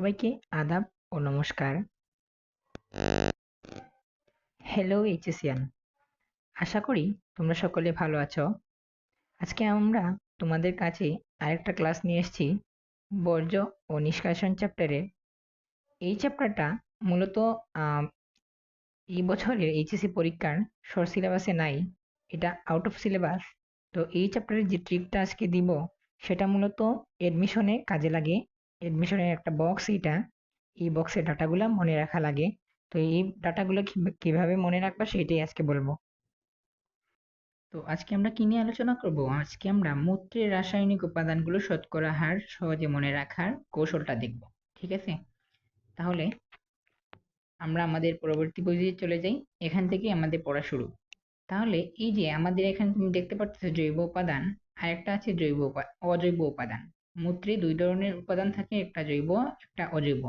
সবাইকে আদাব ও নমস্কার। হ্যালো এইচএসিয়ান আশা করি তোমরা সকলে ভালো আছো। আজকে আমরা তোমাদের কাছে আরেকটা ক্লাস নিয়ে এসেছি, বর্জ্য ও নিষ্কাশন চ্যাপ্টারের এই চ্যাপ্টারটা মূলত এই বছরের এইচএসসি পরীক্ষার শর্ট সিলেবাসে নাই, এটা আউট অফ সিলেবাস তো এই চ্যাপ্টারের যে ট্রিকটা আজকে দিব, সেটা মূলত এডমিশনে কাজে লাগে। এডমিশনের একটা বক্স এটা। এই বক্সের ডাটাগুলো মনে রাখা লাগে। তো এই ডাটাগুলো কীভাবে মনে রাখবা সেটাই আজকে বলব। তো আজকে আমরা কি নিয়ে আলোচনা করব? আজকে আমরা মূত্রের রাসায়নিক উপাদানগুলো শতকরা হার সহজে মনে রাখার কৌশলটা দেখব। ঠিক আছে? তাহলে আমরা আমাদের পরবর্তী পর্যায়ে চলে যাই। এখান থেকে আমাদের পড়া শুরু। তাহলে এই যে আমাদের এখানে তুমি দেখতে পাচ্ছ জৈব উপাদান আর একটা আছে জৈব অজৈব উপাদান। মূত্রে দুই ধরনের উপাদান থাকে, একটা জৈব, একটা অজৈব।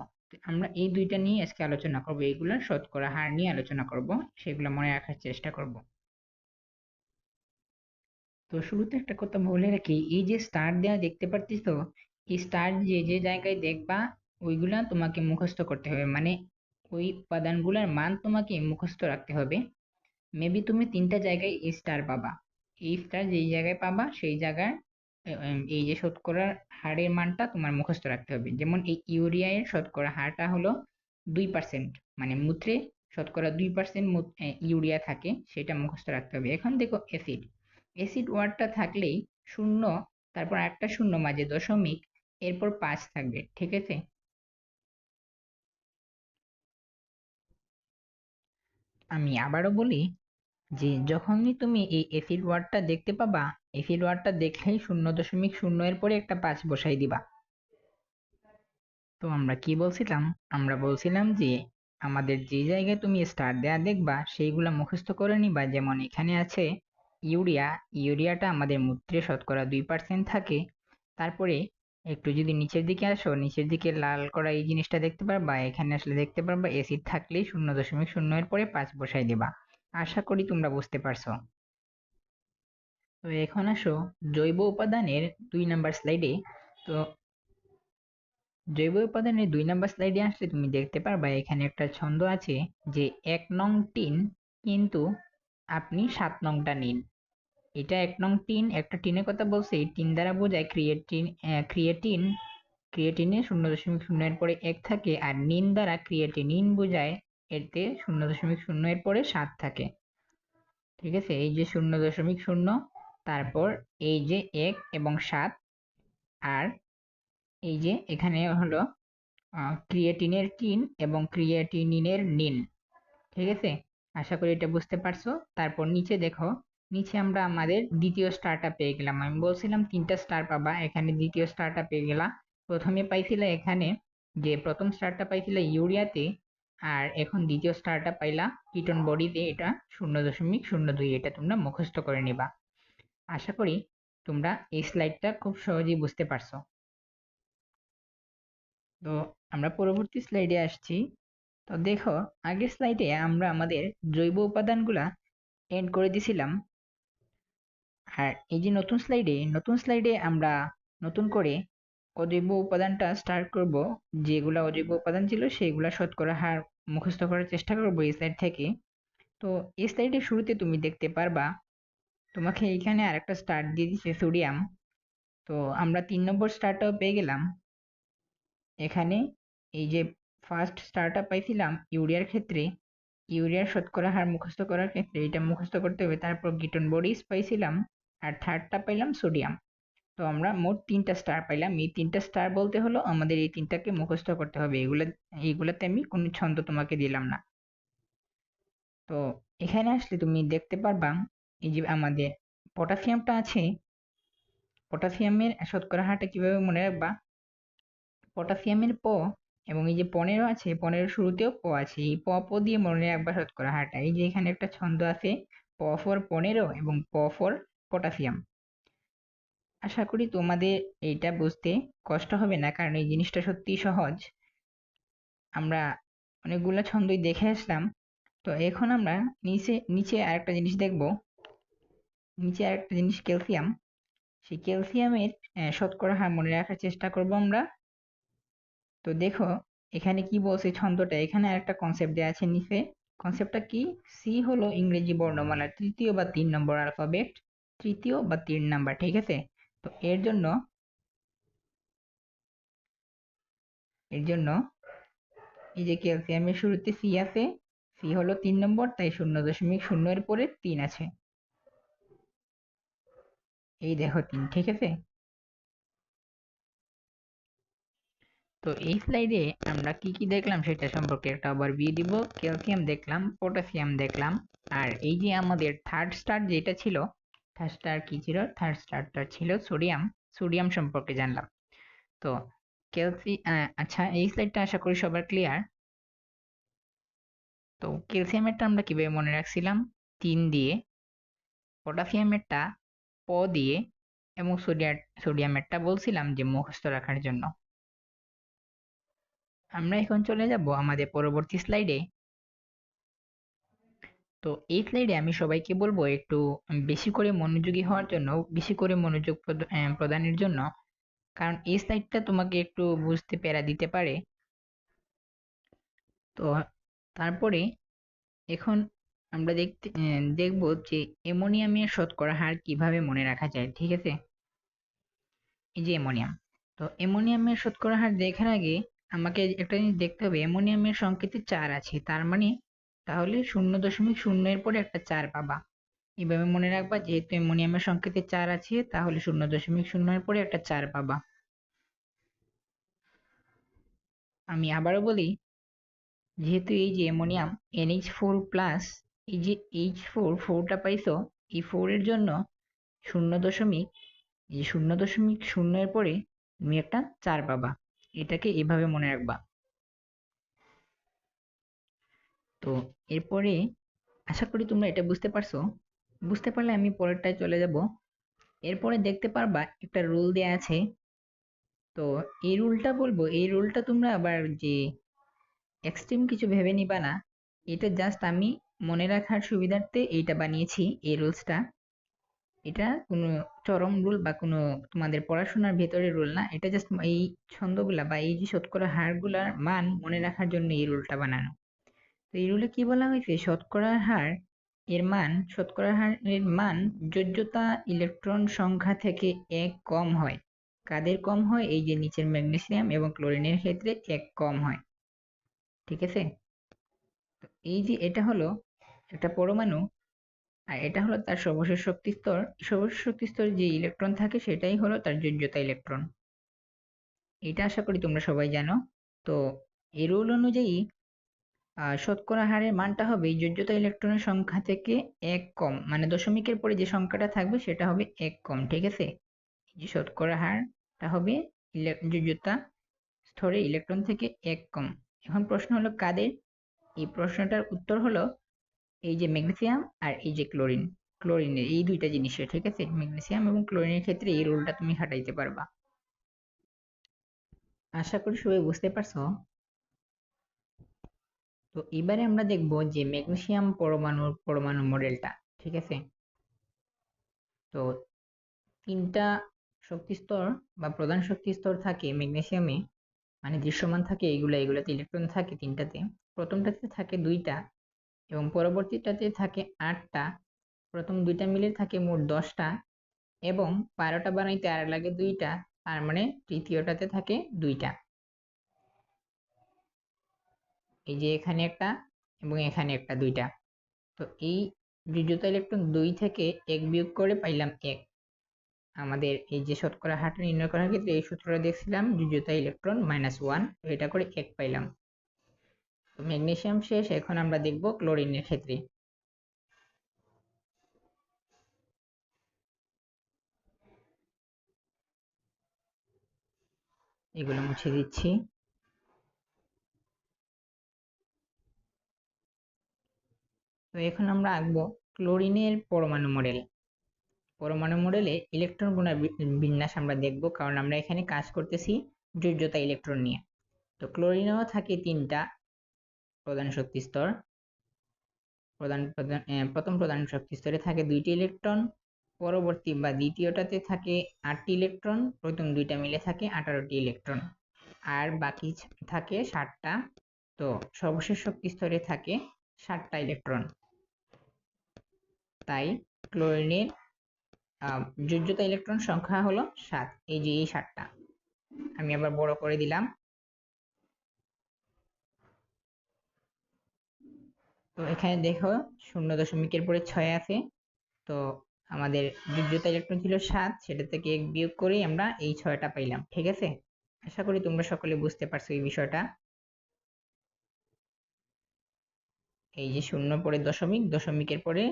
আমরা এই দুইটা নিয়ে আজকে আলোচনা করব, এইগুলো শতকরা হার নিয়ে আলোচনা করব, সেগুলো মনে রাখার চেষ্টা করব। তো শুরুতে একটা কথা বলে রাখি, এই যে স্টার দেওয়া দেখতে পাচ্ছিস তো, এই স্টার যে যে জায়গায় দেখবা, ওইগুলা তোমাকে মুখস্থ করতে হবে। মানে ওই উপাদানগুলোর মান তোমাকে মুখস্থ রাখতে হবে। মেবি তুমি তিনটা জায়গায় এই স্টার পাবা। এই স্টার যেই জায়গায় পাবা, সেই জায়গায় এই যে শতকরার হারের মানটা তোমার মুখস্থ রাখতে হবে। যেমন এই ইউরিয়া এর শতকরা হারটা হলো দুই পার্সেন্ট মানে মূত্রে শতকরা দুই পার্সেন্ট ইউরিয়া থাকে, সেটা মুখস্থ রাখতে হবে। এখন দেখো অ্যাসিড অ্যাসিড ওয়ার্ডটা থাকলেই শূন্য, তারপর একটা শূন্য মাঝে দশমিক, এরপর পাঁচ থাকবে, ঠিক আছে? আমি আবারও বলি যে যখনই তুমি এই এফিল ওয়ার্ডটা দেখতে পাবা এফিল ওয়ার্ডটা দেখলেই শূন্য দশমিক শূন্য এর পরে একটা পাঁচ বসাই দিবা। তো আমরা কি বলছিলাম? আমরা বলছিলাম যে, আমাদের যে জায়গায় তুমি স্টার দেয়া দেখবা, সেইগুলা মুখস্থ করে নিবা। যেমন এখানে আছে, ইউরিয়া ইউরিয়াটা আমাদের মূত্রে শতকরা দুই পার্সেন্ট থাকে। তারপরে একটু যদি নিচের দিকে আসো, নিচের দিকে লাল করা এই জিনিসটা দেখতে পারবা। এখানে আসলে দেখতে পারবা এসিড থাকলেই শূন্য দশমিক শূন্য এর পরে পাঁচ বসাই দেবা। আশা করি তোমরা বুঝতে পারছ। তো এখন আসো, জৈব উপাদানের দুই নাম্বার স্লাইডে তো, জৈব উপাদানের দুই নাম্বার স্লাইডে আসলে তুমি দেখতে পারবা, এখানে একটা ছন্দ আছে যে এক নং টিন কিন্তু আপনি সাত নংটা নিন। এটা এক নং টিন, একটা টিনের কথা বলছে টিন দ্বারা বোঝায় ক্রিয়েটিন ক্রিয়েটিন ক্রিয়েটিনে শূন্য দশমিক শূন্য এর পরে এক থাকে, আর নিন দ্বারা ক্রিয়েটিনিন বোঝায় এতে শূন্য দশমিক শূন্য এর পরে সাত থাকে। ঠিক আছে? এই যে শূন্য দশমিক শূন্য, তারপর এই যে এক এবং সাত, আর এই যে এখানে হলো ক্রিয়েটিনের টিন এবং ক্রিয়েটিনিনের নিন। ঠিক আছে? আশা করি এটা বুঝতে পারছ। তারপর নিচে দেখো, নিচে আমরা আমাদের দ্বিতীয় স্টারটা পেয়ে গেলাম। আমি বলছিলাম তিনটা স্টার পাবা, এখানে দ্বিতীয় স্টারটা পেয়ে গেলাম প্রথমে পাইছিলে এখানে, যে প্রথম স্টারটা পাইছিলে ইউরিয়াতে আর এখন দ্বিতীয় স্টারটা পাইলা কিটন বডিতে এটা শূন্য দশমিক শূন্য দুই এটা তোমরা মুখস্থ করে নিবা। আশা করি তোমরা এই স্লাইডটা খুব সহজেই বুঝতে পারছ। তো আমরা পরবর্তী স্লাইডে আসছি। তো দেখো, আগের স্লাইডে আমরা আমাদের জৈব উপাদানগুলা এন্ড করে দিছিলাম। আর এই যে নতুন স্লাইডে নতুন স্লাইডে আমরা নতুন করে অজৈব উপাদানটা স্টার্ট করব, যেগুলা অজৈব উপাদান ছিল সেগুলা শতকরা হার মুখস্থ করার চেষ্টা করব এই সাইড থেকে। তো এই স্লাইডের শুরুতে তুমি দেখতে পারবা, তোমাকে এখানে আরেকটা স্টার্ট দিয়ে দিচ্ছে সোডিয়াম তো আমরা তিন নম্বর স্টারটাও পেয়ে গেলাম। এখানে এই যে ফার্স্ট স্টারটা পাইছিলাম, ইউরিয়ার ক্ষেত্রে ইউরিয়ার শতকরা হার মুখস্থ করার ক্ষেত্রে, এটা মুখস্থ করতে হবে। তারপর গিটন বডিস পাইছিলাম, আর থার্ডটা পাইলাম সোডিয়াম তো আমরা মোট তিনটা স্টার পাইলাম। এই তিনটা স্টার বলতে হলো আমাদের এই তিনটাকে মুখস্থ করতে হবে। এগুলো, এইগুলোতে আমি কোনো ছন্দ তোমাকে দিলাম না। তো এখানে আসলে তুমি দেখতে পারবা, এই যে আমাদের পটাশিয়ামটা আছে। পটাশিয়ামের শতকরা হারটা কীভাবে মনে রাখবা? পটাশিয়ামের প এবং এই যে পনেরো আছে, পনেরো শুরুতেও প আছে। এই প প দিয়ে মনে রাখবা শতকরা হারটা। এই যে এখানে একটা ছন্দ আছে, প ফর পনেরো এবং প ফর পটাশিয়াম। আশা করি তোমাদের এইটা বুঝতে কষ্ট হবে না, কারণ এই জিনিসটা সত্যিই সহজ। আমরা অনেকগুলো ছন্দই দেখে আসলাম। তো এখন আমরা নিচে নিচে আরেকটা জিনিস দেখব। নিচে আরেকটা জিনিস ক্যালসিয়াম। সেই ক্যালসিয়ামের শতকরা হার মনে রাখার চেষ্টা করব আমরা। তো দেখো, এখানে কি বলছে ছন্দটা? এখানে একটা কনসেপ্ট দেওয়া আছে নিচে। কনসেপ্টটা কি? সি হলো ইংরেজি বর্ণমালার তৃতীয় বা তিন নম্বর অ্যালফাবেট তৃতীয় বা তিন নাম্বার, ঠিক আছে? তো এর জন্য এর জন্য এই যে ক্যালসিয়ামের শুরুতে সি আছে সি হলো তিন নম্বর, তাই শূন্য দশমিক শূন্য এর পরে তিন আছে। এই দেখো তিন, ঠিক আছে? তো এই স্লাইডে আমরা কি কি দেখলাম সেটা সম্পর্কে একটা ওভারভিউ দিব। ক্যালসিয়াম দেখলাম পটাশিয়াম দেখলাম, আর এই যে আমাদের থার্ড স্টার যেটা ছিল থার্ড স্টার কি ছিল? থার্ড স্টারটা ছিল সোডিয়াম সোডিয়াম সম্পর্কে জানলাম। তো ক্যালসি আচ্ছা এই স্লাইডটা আশা করি সবার ক্লিয়ার তো ক্যালসিয়ামেরটা আমরা কীভাবে মনে রাখছিলাম? তিন দিয়ে। পটাশিয়ামেরটা প দিয়ে এবং সোডিয়াম সোডিয়ামেরটা বলছিলাম যে মুখস্থ রাখার জন্য। আমরা এখন চলে যাব আমাদের পরবর্তী স্লাইডে তো এই স্লাইডে আমি সবাইকে বলব একটু বেশি করে মনোযোগী হওয়ার জন্য, বেশি করে মনোযোগ প্রদানের জন্য। কারণ এই স্লাইডটা তোমাকে একটু বুঝতে পেরা দিতে পারে। তো তারপরে এখন আমরা দেখতে দেখব যে অ্যামোনিয়ামের শতকরা হার কীভাবে মনে রাখা যায়, ঠিক আছে? এই যে অ্যামোনিয়াম। তো অ্যামোনিয়ামের শতকরা হার দেখার আগে আমাকে একটা জিনিস দেখতে হবে, অ্যামোনিয়ামের সংকেতে চার আছে, তার মানে তাহলে শূন্য দশমিক শূন্য এর পরে একটা চার পাবা। এভাবে মনে রাখবা, যেহেতু অ্যামোনিয়ামের সংকেতে চার আছে, তাহলে শূন্য দশমিক শূন্য এর পরে একটা চার পাবা। আমি আবারও বলি, যেহেতু এই যে অ্যামোনিয়াম এনএইচ ফোর প্লাস এই যে এইচ ফোর ফোরটা পাইছো, এই ফোরের জন্য শূন্য দশমিক, এই শূন্য দশমিক শূন্য এর পরে তুমি একটা চার পাবা। এটাকে এভাবে মনে রাখবা। তো এরপরে আশা করি তোমরা এটা বুঝতে পারছ। বুঝতে পারলে আমি পরেরটায় চলে যাব। এরপরে দেখতে পারবা একটা রুল দেয়া আছে। তো এই রুলটা বলব, এই রুলটা তোমরা আবার যে এক্সট্রিম কিছু ভেবে নিবা না, এটা জাস্ট আমি মনে রাখার সুবিধার্থে এইটা বানিয়েছি, এই রুলসটা। এটা কোনো চরম রুল বা কোনো তোমাদের পড়াশোনার ভেতরে রুল না, এটা জাস্ট এই ছন্দগুলা বা এই যে শতকরা হারগুলার মান মনে রাখার জন্য এই রুলটা বানানো। তো এই রুলে কি বলা হয়েছে? শতকরা হার এর মান শতকরা হারের মান যোজ্যতা ইলেকট্রন সংখ্যা থেকে এক কম হয়। কাদের কম হয়? এই যে নিচের ম্যাগনেসিয়াম এবং ক্লোরিনের ক্ষেত্রে এক কম হয়। ঠিক আছে? এই যে এটা হলো একটা পরমাণু আর এটা হলো তার সর্বশেষ শক্তি স্তর। সর্বশেষ শক্তি স্তরে যে ইলেকট্রন থাকে সেটাই হলো তার যোজ্যতা ইলেকট্রন। এটা আশা করি তোমরা সবাই জানো। তো এই রুল অনুযায়ী শতকরা হারের মানটা হবে যোজ্যতা ইলেকট্রনের সংখ্যা থেকে এক কম মানে দশমিকের পরে যে সংখ্যাটা থাকবে সেটা হবে এক কম, ঠিক আছে? যে শতকরা হারটা হবে যোজ্যতা স্তরে ইলেকট্রন থেকে এক কম। এখন প্রশ্ন হলো কাদের? এই প্রশ্নটার উত্তর হলো এই যে ম্যাগনেসিয়াম আর এই যে ক্লোরিন। ক্লোরিনের এই দুইটা জিনিসের, ঠিক আছে? ম্যাগনেসিয়াম এবং ক্লোরিনের ক্ষেত্রে এই রোলটা তুমি হাঁটাইতে পারবা। আশা করি সবাই বুঝতে পারছ। তো এবারে আমরা দেখব যে ম্যাগনেসিয়াম পরমাণুর পরমাণু মডেলটা, ঠিক আছে? তো তিনটা শক্তি স্তর বা প্রধান শক্তি স্তর থাকে ম্যাগনেসিয়ামে মানে দৃশ্যমান থাকে এইগুলো এগুলোতে ইলেকট্রন থাকে তিনটাতে। প্রথমটাতে থাকে দুইটা এবং পরবর্তীটাতে থাকে আটটা। প্রথম দুইটা মিলে থাকে মোট দশটা এবং বারোটা বানাইতে আর লাগে দুইটা, তার মানে তৃতীয়টাতে থাকে দুইটা। এই যে এখানে একটা এবং এখানে একটা দুইটা। তো এই যোজ্যতা ইলেকট্রন দুই থেকে এক বিয়োগ করে পাইলাম এক। আমাদের এই যে শতকরা হারটা নির্ণয় করার ক্ষেত্রে এই সূত্রটা দেখছিলাম যোজ্যতা ইলেকট্রন মাইনাস ওয়ান এটা করে এক পাইলাম। তো ম্যাগনেসিয়াম শেষ, এখন আমরা দেখব ক্লোরিনের ক্ষেত্রে। এগুলো মুছে দিচ্ছি। তো এখন আমরা আঁকবো ক্লোরিনের পরমাণু মডেল। পরমাণু মডেলে ইলেকট্রন গুণার বিন্যাস আমরা দেখব, কারণ আমরা এখানে কাজ করতেছি যোজ্যতা ইলেকট্রন নিয়ে। তো ক্লোরিনেও থাকে তিনটা, প্রধান শক্তি স্তর। প্রধান প্রথম প্রধান শক্তি স্তরে থাকে দুইটি ইলেকট্রন, পরবর্তী বা দ্বিতীয়টাতে থাকে আটটি ইলেকট্রন, প্রথম দুইটা মিলে থাকে আঠারোটি ইলেকট্রন। আর বাকি থাকে ষাটটা, তো সর্বশেষ শক্তি স্তরে থাকে ষাটটা ইলেকট্রন। তাই ক্লোরিনের যোজ্যতা ইলেকট্রন সংখ্যা হলো সাত। এই যে এই সাতটা। আমি আবার বড় করে দিলাম। তো এখানে দেখো শূন্য দশমিকের পরে ছয় আছে। তো আমাদের যোগ্যতা ইলেকট্রন ছিল সাত, সেটা থেকে এক বিয়োগ করেই আমরা এই ছয়টা পাইলাম, ঠিক আছে? আশা করি তোমরা সকলে বুঝতে পারছ এই বিষয়টা। এই যে শূন্য পরে দশমিক, দশমিকের পরে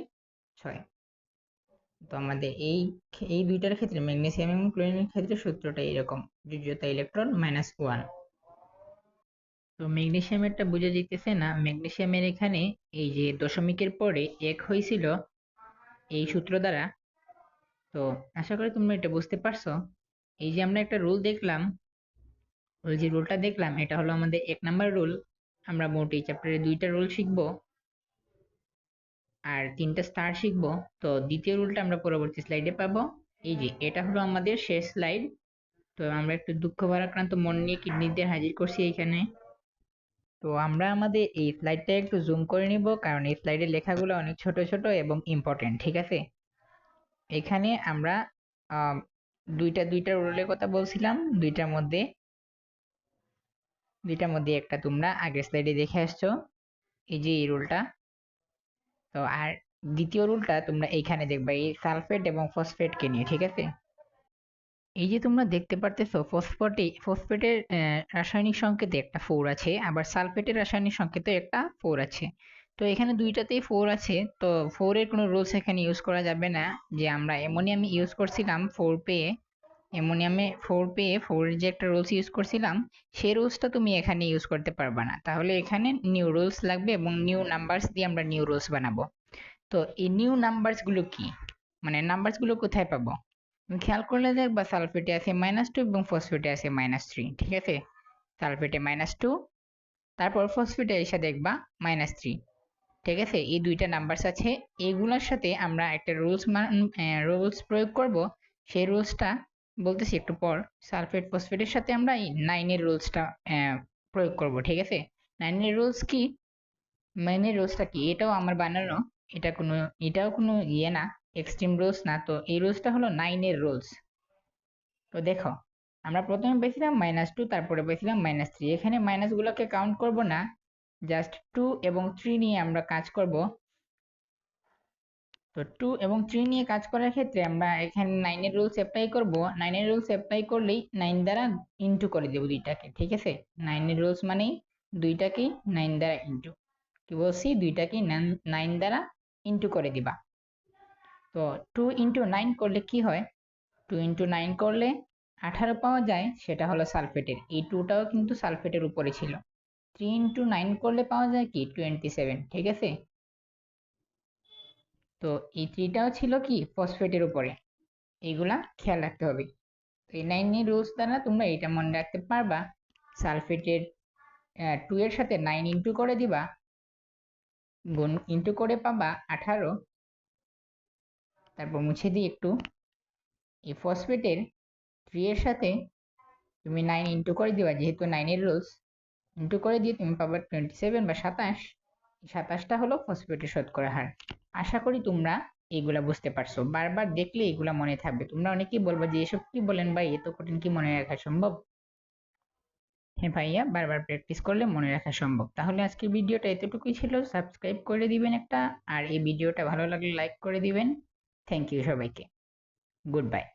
ছয়। তো আমাদের এই এই দুইটার ক্ষেত্রে ম্যাগনেসিয়াম এবং ক্লোরিনের ক্ষেত্রে সূত্রটা এরকম, যোজ্যতা ইলেকট্রন মাইনাস ওয়ান তো ম্যাগনেসিয়ামেরটা বোঝা যাইতেছে না, ম্যাগনেসিয়ামের এখানে এই যে দশমিকের পরে এক হয়েছিল এই সূত্র দ্বারা। তো আশা করি তোমরা এটা বুঝতে পারছ। এই যে আমরা একটা রুল দেখলাম, ওই যে রুলটা দেখলাম, এটা হলো আমাদের এক নাম্বার রুল। আমরা মোট এই চ্যাপ্টারে দুইটা রুল শিখব। আর তিনটা স্টার শিখব। তো দ্বিতীয় রুলটা আমরা পরবর্তী স্লাইডে পাবো। এই যে, এটা হলো আমাদের শেষ স্লাইড তো আমরা একটু দুঃখ ভারাক্রান্ত মন নিয়ে কিডনিদের হাজির করছি এইখানে। তো আমরা আমাদের এই স্লাইডটা একটু জুম করে নিব, কারণ এই স্লাইডের লেখাগুলো অনেক ছোট ছোট এবং ইম্পর্টেন্ট ঠিক আছে? এখানে আমরা দুইটা দুইটা রুলের কথা বলছিলাম। দুইটার মধ্যে দুইটার মধ্যে একটা তোমরা আগের স্লাইডে দেখে আসছো। এই যে এই রুলটা তো আর দ্বিতীয় রুলটা তোমরা এইখানে দেখবা, এই সালফেট এবং ফসফেটকে নিয়ে, ঠিক আছে? এই যে তোমরা দেখতে পারতেছো ফসফেটে ফসফেটের রাসায়নিক সংকেতে একটা ফোর আছে, আবার সালফেটের রাসায়নিক সংকেতে একটা ফোর আছে। তো এখানে দুইটাতেই ফোর আছে, তো ফোরের কোনো রুলস এখানে ইউজ করা যাবে না, যে আমরা অ্যামোনিয়াম ইউজ করছিলাম ফোর পেয়ে অ্যামোনিয়ামে ফোর পেয়ে ফোরের যে একটা রুলস ইউজ করছিলাম, সেই রুলসটা তুমি এখানে ইউজ করতে পারবা না। তাহলে এখানে নিউ রুলস লাগবে এবং নিউ নাম্বারস দিয়ে আমরা নিউ রুলস বানাবো। তো এই নিউ নাম্বারসগুলো কি? মানে নাম্বারসগুলো কোথায় পাবো? খেয়াল করলে দেখবা সালফেটে আছে মাইনাস টু এবং ফসফেটে আছে মাইনাস থ্রি ঠিক আছে? সালফেটে মাইনাস টু তারপর ফসফেটে এসে দেখবা মাইনাস থ্রি ঠিক আছে? এই দুইটা নাম্বারস আছে। এগুলোর সাথে আমরা একটা রুলস রুলস প্রয়োগ করব। সেই রুলসটা বলতেছি একটু পর, সালফেট ফসফেটের সাথে আমরা এই নাইনের রুলসটা প্রয়োগ করব, ঠিক আছে? নাইনের রুলস কি? নাইনের রুলসটা কি? এটাও আমার বানানো, এটা কোনো, এটাও কোনো ইয়ে না এক্সট্রিম রুলস না, তো এই রুলসটা হলো নাইনের রুলস তো দেখো, আমরা প্রথমে পেয়েছিলাম মাইনাস টু তারপরে পেয়েছিলাম মাইনাস থ্রি এখানে মাইনাসগুলোকে কাউন্ট করব না জাস্ট টু এবং থ্রি নিয়ে আমরা কাজ করব। তো টু এবং থ্রি নিয়ে কাজ করার ক্ষেত্রে আমরা এখানে নাইনের রুলস অ্যাপ্লাই করব। নাইনের রুলস অ্যাপ্লাই করলেই নাইন দ্বারা ইন্টু করে দেবো দুইটাকে, ঠিক আছে? নাইনের রুলস মানেই দুইটাকেই নাইন দ্বারা ইন্টু কি বলছি? দুইটাকেই নাইন দ্বারা ইন্টু করে দিবা। তো টু ইন্টু নাইন করলে কি হয়? টু ইন্টু নাইন করলে আঠারো পাওয়া যায়, সেটা হলো সালফেটের। এই টুটাও কিন্তু সালফেটের উপরে ছিল। থ্রি ইন্টু নাইন করলে পাওয়া যায় কি? টোয়েন্টি সেভেন ঠিক আছে? তো এই থ্রিটাও ছিল কি? ফসফেটের উপরে। এইগুলা খেয়াল রাখতে হবে। তো এই নাইনের রুলস দ্বারা তোমরা এটা মনে রাখতে পারবা। সালফেটের টু এর সাথে নাইন ইন্টু করে দিবা। গুণ ইন্টু করে পাবা আঠারো। তারপর মুছে দিই একটু। এই ফসফেটের থ্রি এর সাথে তুমি নাইন ইন্টু করে দিবা, যেহেতু নাইনের রুলস ইন্টু করে দিয়ে তুমি পাবা টোয়েন্টি সেভেন বা সাতাশ। সাতাশটা হলো ফসফেটের শতকরা হার। আশা করি তোমরা এগুলা বুঝতে পারছ। বারবার দেখলে এগুলা মনে থাকবে। তোমরা অনেকেই বলব যে, এসব কি বলেন ভাই? এত কঠিন কি মনে রাখা সম্ভব? হ্যাঁ ভাইয়া, বারবার প্র্যাকটিস করলে মনে রাখা সম্ভব। তাহলে আজকের ভিডিওটা এতটুকুই ছিল। সাবস্ক্রাইব করে দিবেন একটা। আর এই ভিডিওটা ভালো লাগলে লাইক করে দিবেন। থ্যাংক ইউ সবাইকে। Good bye